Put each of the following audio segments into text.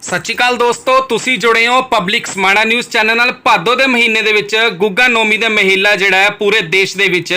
ਸਤਿ ਸ਼੍ਰੀ ਅਕਾਲ ਦੋਸਤੋ, ਤੁਸੀਂ ਜੁੜੇ ਹੋ ਪਬਲਿਕ ਸਮਾਣਾ ਨਿਊਜ਼ ਚੈਨਲ ਨਾਲ। ਭਾਦੋ ਦੇ ਮਹੀਨੇ ਦੇ ਵਿੱਚ ਗੁੱਗਾ ਨੌਮੀ ਦਾ ਮਹਿਲਾ ਜਿਹੜਾ ਹੈ, ਪੂਰੇ ਦੇਸ਼ ਦੇ ਵਿੱਚ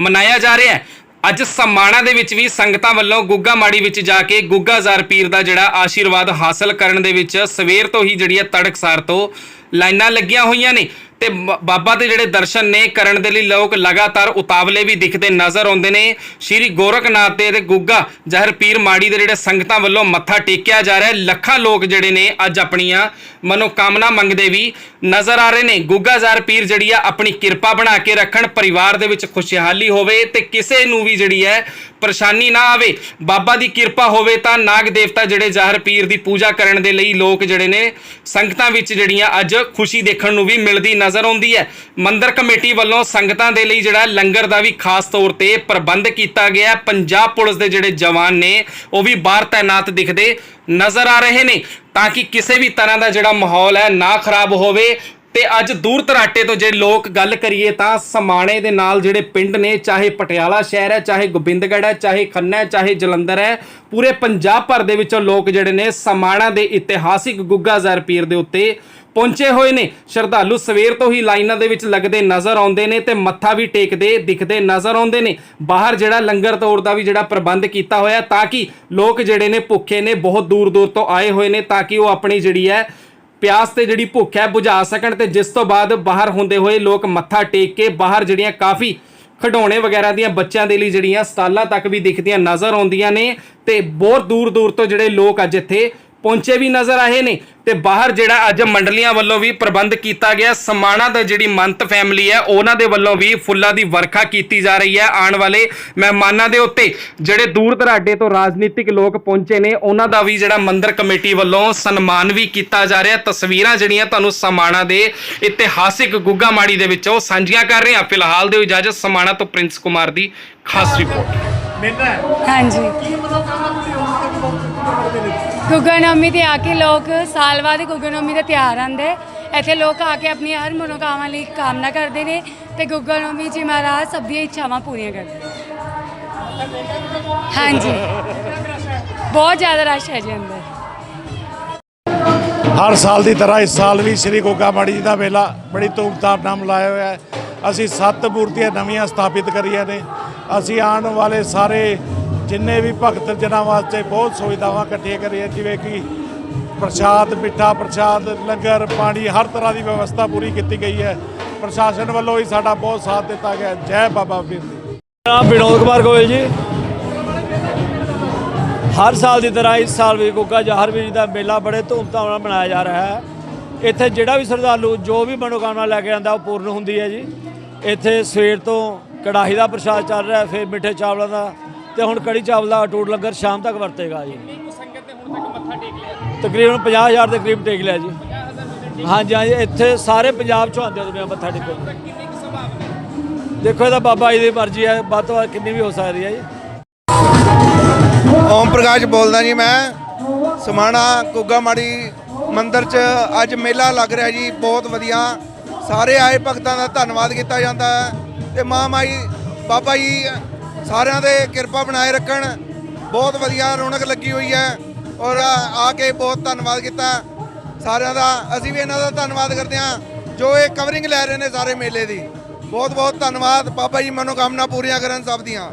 ਮਨਾਇਆ ਜਾ ਰਿਹਾ ਹੈ। ਅੱਜ ਸਮਾਣਾ ਦੇ ਵਿੱਚ ਵੀ ਸੰਗਤਾਂ ਵੱਲੋਂ ਗੁੱਗਾ ਮਾੜੀ ਵਿੱਚ ਜਾ ਕੇ ਗੁੱਗਾ ਜ਼ਰ ਪੀਰ ਦਾ ਜਿਹੜਾ ਆਸ਼ੀਰਵਾਦ ਹਾਸਲ ਕਰਨ ਦੇ ਵਿੱਚ ਸਵੇਰ ਤੋਂ ਹੀ ਜਿਹੜੀ ਹੈ ਤੜਕਸਾਰ ਤੋਂ ਲਾਈਨਾਂ ਲੱਗੀਆਂ ਹੋਈਆਂ ਨੇ। ਤੇ ਬ- ਬਾਬਾ ਦੇ ਜਿਹੜੇ ਦਰਸ਼ਨ ਨੇ ਕਰਨ ਦੇ ਲਈ ਲੋਕ ਲਗਾਤਾਰ ਉਤਾਵਲੇ ਵੀ ਦਿਖਦੇ ਨਜ਼ਰ ਆਉਂਦੇ ਨੇ। ਸ਼੍ਰੀ ਗੋਰਖਨਾਥ ਦੇ ਤੇ ਗੁੱਗਾ ਜ਼ਹਿਰ ਪੀਰ ਮਾੜੀ ਦੇ ਜਿਹੜੇ ਸੰਗਤਾਂ ਵੱਲੋਂ ਮੱਥਾ ਟੇਕਿਆ ਜਾ ਰਿਹਾ ਲੱਖਾਂ ਲੋਕ ਜਿਹੜੇ ਨੇ ਅੱਜ ਆਪਣੀਆਂ ਮਨੋਕਾਮਨਾ ਮੰਗਦੇ ਵੀ ਨਜ਼ਰ ਆ ਰਹੇ ਨੇ। ਗੁੱਗਾ ਜ਼ਹਿਰ ਪੀਰ ਜਿਹੜੀ ਆ ਆਪਣੀ ਕਿਰਪਾ ਬਣਾ ਕੇ ਰੱਖਣ, ਪਰਿਵਾਰ ਦੇ ਵਿੱਚ ਖੁਸ਼ਹਾਲੀ ਹੋਵੇ ਤੇ ਕਿਸੇ ਨੂੰ ਵੀ ਜਿਹੜੀ ਹੈ ਪਰੇਸ਼ਾਨੀ ਨਾ ਆਵੇ। ਬਾਬਾ ਦੀ ਕਿਰਪਾ ਹੋਵੇ ਤਾਂ ਨਾਗ ਦੇਵਤਾ ਜਿਹੜੇ ਜ਼ਾਹਰ ਪੀਰ ਦੀ ਪੂਜਾ ਕਰਨ ਦੇ ਲਈ ਲੋਕ ਜਿਹੜੇ ਨੇ ਸੰਗਤਾਂ ਵਿੱਚ ਜਿਹੜੀਆਂ ਅੱਜ ਖੁਸ਼ੀ ਦੇਖਣ ਨੂੰ ਵੀ ਮਿਲਦੀ ਨਜ਼ਰ ਆਉਂਦੀ ਹੈ। ਮੰਦਿਰ ਕਮੇਟੀ ਵੱਲੋਂ ਸੰਗਤਾਂ ਦੇ ਲਈ ਜਿਹੜਾ ਲੰਗਰ ਦਾ ਵੀ ਖਾਸ ਤੌਰ ਤੇ ਪ੍ਰਬੰਧ ਕੀਤਾ ਗਿਆ ਪੰਜਾਬ ਪੁਲਿਸ ਦੇ ਜਿਹੜੇ ਜਵਾਨ ਨੇ, ਉਹ ਵੀ ਬਾਹਰ ਤਾਇਨਾਤ ਦਿਖਦੇ ਨਜ਼ਰ ਆ ਰਹੇ ਨੇ। ਤਾਂ ਕਿ ਕਿਸੇ ਵੀ ਤਰ੍ਹਾਂ ਦਾ ਜਿਹੜਾ ਮਾਹੌਲ ਹੈ ਨਾ ਖਰਾਬ ਹੋਵੇ ਤੇ ਅੱਜ ਦੂਰ ਦਰਾਟੇ ਤੋਂ ਜੇ ਲੋਕ ਗੱਲ ਕਰੀਏ ਤਾਂ ਸਮਾਣੇ ਦੇ ਨਾਲ ਜਿਹੜੇ ਪਿੰਡ ਨੇ, ਚਾਹੇ ਪਟਿਆਲਾ ਸ਼ਹਿਰ ਹੈ, ਚਾਹੇ ਗੋਬਿੰਦਗੜ੍ਹ ਹੈ, ਚਾਹੇ ਖੰਨਾ ਹੈ, ਚਾਹੇ ਜਲੰਧਰ ਹੈ, ਪੂਰੇ ਪੰਜਾਬ ਭਰ ਦੇ ਵਿੱਚੋਂ ਲੋਕ ਜਿਹੜੇ ਨੇ ਸਮਾਣਾ ਦੇ ਇਤਿਹਾਸਿਕ ਗੁੱਗਾ ਜ਼ਰ ਪੀਰ ਦੇ ਉੱਤੇ ਪਹੁੰਚੇ ਹੋਏ ਨੇ। ਸ਼ਰਧਾਲੂ ਸਵੇਰ ਤੋਂ ਹੀ ਲਾਈਨਾਂ ਦੇ ਵਿੱਚ ਲੱਗਦੇ ਨਜ਼ਰ ਆਉਂਦੇ ਨੇ ਤੇ ਮੱਥਾ ਵੀ ਟੇਕਦੇ, ਦਿਖਦੇ ਨਜ਼ਰ ਆਉਂਦੇ ਨੇ। ਬਾਹਰ ਜਿਹੜਾ ਲੰਗਰ ਤੋੜ ਦਾ ਵੀ ਜਿਹੜਾ ਪ੍ਰਬੰਧ ਕੀਤਾ ਹੋਇਆ ਤਾਂ ਕਿ ਲੋਕ ਜਿਹੜੇ ਨੇ ਭੁੱਖੇ ਨੇ, ਬਹੁਤ ਦੂਰ ਦੂਰ ਤੋਂ ਆਏ ਹੋਏ ਨੇ ਤਾਂ ਕਿ ਉਹ ਆਪਣੀ ਜਿਹੜੀ ਹੈ ਪਿਆਸ ਤੇ ਜਿਹੜੀ ਭੁੱਖ ਹੈ ਬੁਝਾ ਸਕਣ ਤੇ ਜਿਸ ਤੋਂ ਬਾਅਦ ਬਾਹਰ ਹੁੰਦੇ ਹੋਏ ਲੋਕ ਮੱਥਾ ਟੇਕ ਕੇ ਬਾਹਰ ਜਿਹੜੀਆਂ ਕਾਫੀ ਖਿਡੌਣੇ ਵਗੈਰਾ ਦੀਆਂ ਬੱਚਿਆਂ ਦੇ ਲਈ ਜਿਹੜੀਆਂ ਸਟਾਲਾਂ ਤੱਕ ਵੀ ਦਿਖਦੀਆਂ ਨਜ਼ਰ ਆਉਂਦੀਆਂ ਨੇ ਤੇ ਬਹੁਤ ਦੂਰ ਦੂਰ ਤੋਂ ਜਿਹੜੇ ਲੋਕ ਅੱਜ ਇੱਥੇ ਪਹੁੰਚੇ ਵੀ ਨਜ਼ਰ ਆਏ ਨੇ ਤੇ ਬਾਹਰ ਜਿਹੜਾ ਅੱਜ ਮੰਡਲੀਆਂ ਵੱਲੋਂ ਵੀ ਪ੍ਰਬੰਧ ਕੀਤਾ ਗਿਆ, ਸਮਾਣਾ ਦਾ ਜਿਹੜੀ ਮੰਤ ਫੈਮਿਲੀ ਹੈ, ਉਹਨਾਂ ਦੇ ਵੱਲੋਂ ਵੀ ਫੁੱਲਾਂ ਦੀ ਵਰਖਾ ਕੀਤੀ ਜਾ ਰਹੀ ਹੈ ਆਉਣ ਵਾਲੇ ਮਹਿਮਾਨਾਂ ਦੇ ਉੱਤੇ। ਜਿਹੜੇ ਦੂਰ ਦਰਾਡੇ ਤੋਂ ਰਾਜਨੀਤਿਕ ਲੋਕ ਪਹੁੰਚੇ ਨੇ, ਉਹਨਾਂ ਦਾ ਵੀ ਜਿਹੜਾ ਮੰਦਰ ਕਮੇਟੀ ਵੱਲੋਂ ਸਨਮਾਨ ਵੀ ਕੀਤਾ ਜਾ ਰਿਹਾ। ਤਸਵੀਰਾਂ ਜਿਹੜੀਆਂ ਤੁਹਾਨੂੰ ਸਮਾਣਾ ਦੇ ਇਤਿਹਾਸਿਕ ਗੁੱਗਾ ਮਾੜੀ ਦੇ ਵਿੱਚੋਂ ਸਾਂਝੀਆਂ ਕਰ ਰਹੇ ਹਾਂ। ਫਿਲਹਾਲ ਦੇ ਇਜਾਜ਼ਤ ਸਮਾਣਾ ਤੋਂ ਪ੍ਰਿੰਸ ਕੁਮਾਰ ਦੀ ਖਾਸ ਰਿਪੋਰਟ। ਹਾਂਜੀ। ਗੁੱਗਾ ਨੌਮੀ ਤੇ ਆ ਕੇ ਲੋਕ ਸਾਲ ਬਾਅਦ ਗੁੱਗਾ ਨੌਮੀ ਦਾ ਤਿਉਹਾਰ ਆਉਂਦੇ। ਇੱਥੇ ਲੋਕ ਆ ਕੇ ਆਪਣੀ ਹਰ ਮਨੋਕਾਮਨਾ ਲਈ ਕਾਮਨਾ ਕਰਦੇ ਨੇ ਤੇ ਗੁੱਗਾ ਨੌਮੀ ਜੀ ਮਹਾਰਾਜ ਸਭ ਦੀਆਂ ਇੱਛਾਵਾਂ ਪੂਰੀਆਂ ਕਰਦੇ ਨੇ। ਹਾਂਜੀ। ਬਹੁਤ ਜ਼ਿਆਦਾ ਰਸ਼ ਹੈ ਜੀ ਅੰਦਰ। ਹਰ ਸਾਲ ਦੀ ਤਰ੍ਹਾਂ ਇਸ ਸਾਲ ਵੀ ਸ੍ਰੀ ਗੋਗਾ ਮਾੜੀ ਜੀ ਦਾ ਮੇਲਾ ਬੜੀ ਧੂਮਧਾਮ ਨਾਲ ਮਨਾਇਆ ਹੋਇਆ ਹੈ। ਅਸੀਂ ਸੱਤ ਮੂਰਤੀਆਂ ਨਵੀਆਂ ਸਥਾਪਿਤ ਕਰੀਆਂ ਨੇ। ਅਸੀਂ ਆਉਣ ਵਾਲੇ ਸਾਰੇ ਜਿੰਨੇ ਵੀ ਭਗਤ ਜਨਾਂ ਵਾਸਤੇ ਬਹੁਤ ਸੁਵਿਧਾਵਾਂ ਇਕੱਠੀਆਂ ਕਰੀਆਂ, ਜਿਵੇਂ ਕਿ ਪ੍ਰਸ਼ਾਦ, ਮਿੱਠਾ ਪ੍ਰਸ਼ਾਦ, ਲੰਗਰ, ਪਾਣੀ, ਹਰ ਤਰ੍ਹਾਂ ਦੀ ਵਿਵਸਥਾ ਪੂਰੀ ਕੀਤੀ ਗਈ ਹੈ। ਪ੍ਰਸ਼ਾਸਨ ਵੱਲੋਂ ਹੀ ਸਾਡਾ ਬਹੁਤ ਸਾਥ ਦਿੱਤਾ ਗਿਆ ਜੈ ਬਾਬਾ ਵੀਰ ਦੀ ਨਾਮ ਵਿਨੋਦ ਕੁਮਾਰ ਗੋਇਲ ਜੀ। ਹਰ ਸਾਲ ਦੀ ਤਰ੍ਹਾਂ ਇਸ ਸਾਲ ਵੀ ਗੁੱਗਾ ਜਹਰ ਵੀ ਜੀ ਦਾ ਮੇਲਾ ਬੜੇ ਧੂਮਧਾਮ ਨਾਲ ਮਨਾਇਆ ਜਾ ਰਿਹਾ ਹੈ। ਇੱਥੇ ਜਿਹੜਾ ਵੀ ਸ਼ਰਧਾਲੂ ਜੋ ਵੀ ਮਨੋਕਾਮਨਾ ਲੈ ਕੇ ਆਉਂਦਾ ਉਹ ਪੂਰਨ ਹੁੰਦੀ ਹੈ ਜੀ। ਇੱਥੇ ਸਵੇਰ ਤੋਂ ਕੜਾਹੀ ਦਾ ਪ੍ਰਸ਼ਾਦ ਚੱਲ ਰਿਹਾ, ਫਿਰ ਮਿੱਠੇ ਚਾਵਲਾਂ ਦਾ ਤੇ ਹੁਣ ਕੜੀ ਚਾਵਲ ਦਾ ਅਟੂਟ ਲੰਗਰ ਸ਼ਾਮ ਤੱਕ ਵਰਤੇਗਾ ਜੀ। ਤਕਰੀਬਨ 50000 ਦੇ ਕਰੀਬ ਟੇਕ ਲਿਆ ਜੀ। ਹਾਂਜੀ ਹਾਂਜੀ, ਇੱਥੇ ਸਾਰੇ ਪੰਜਾਬ ਚੋਂ ਆਉਂਦੇ ਦੁਨੀਆ ਮੱਥਾ ਟੇਕਣ। ਦੇਖੋ ਇਹਦਾ ਬਾਬਾ ਜੀ ਦੀ ਮਰਜ਼ੀ ਹੈ, ਵੱਧ ਤੋਂ ਵੱਧ ਕਿੰਨੀ ਵੀ ਹੋ ਸਕਦੀ ਹੈ ਜੀ। ਓਮ ਪ੍ਰਕਾਸ਼ ਬੋਲਦਾ ਜੀ ਮੈਂ। ਸਮਾਣਾ ਕੁੱਗਾ ਮਾੜੀ ਮੰਦਿਰ 'ਚ ਅੱਜ ਮੇਲਾ ਲੱਗ ਰਿਹਾ ਜੀ, ਬਹੁਤ ਵਧੀਆ। ਸਾਰੇ ਆਏ ਭਗਤਾਂ ਦਾ ਧੰਨਵਾਦ ਕੀਤਾ ਜਾਂਦਾ ਹੈ। ਤੇ ਮਾਂ ਮਾਈ, ਬਾਬਾ ਜੀ, ਸਾਰਿਆਂ ਦੇ ਕਿਰਪਾ ਬਣਾਏ ਰੱਖਣ। ਬਹੁਤ ਵਧੀਆ ਰੌਣਕ ਲੱਗੀ ਹੋਈ ਹੈ ਔਰ ਆ ਕੇ ਬਹੁਤ ਧੰਨਵਾਦ ਕੀਤਾ। ਸਾਰਿਆਂ ਦਾ, ਅਸੀਂ ਵੀ ਇਹਨਾਂ ਦਾ ਧੰਨਵਾਦ ਕਰਦੇ ਹਾਂ, ਜੋ ਇਹ ਕਵਰਿੰਗ ਲੈ ਰਹੇ ਨੇ ਸਾਰੇ ਮੇਲੇ ਦੀ। ਬਹੁਤ ਬਹੁਤ ਧੰਨਵਾਦ। ਬਾਬਾ ਜੀ, ਮਨੋਕਾਮਨਾ ਪੂਰੀਆਂ ਕਰਨ ਸਭ ਦੀਆਂ।